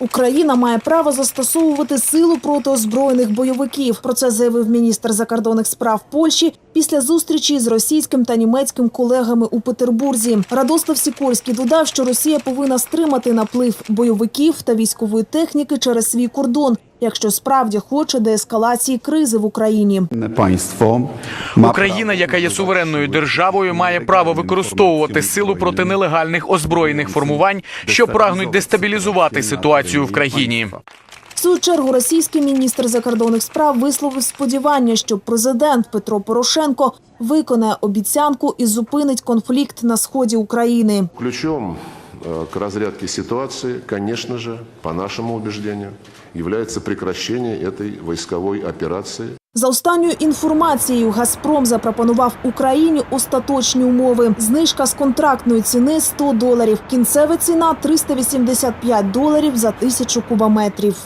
Україна має право застосовувати силу проти озброєних бойовиків. Про це заявив міністр закордонних справ Польщі після зустрічі з російським та німецьким колегами у Петербурзі. Радослав Сікорський додав, що Росія повинна стримати наплив бойовиків та військової техніки через свій кордон, якщо справді хоче деескалації кризи в Україні. Україна, яка є суверенною державою, має право використовувати силу проти нелегальних озброєних формувань, що прагнуть дестабілізувати ситуацію в країні. В свою чергу російський міністр закордонних справ висловив сподівання, що президент Петро Порошенко виконає обіцянку і зупинить конфлікт на сході України. Ключом к разрядке ситуации, конечно же, по нашему убеждению, является прекращение этой войсковой операции За останньою інформацією, Газпром запропонував Україні остаточні умови. Знижка з контрактної ціни 100 доларів. Кінцева ціна 385 доларів за тисячу кубометрів.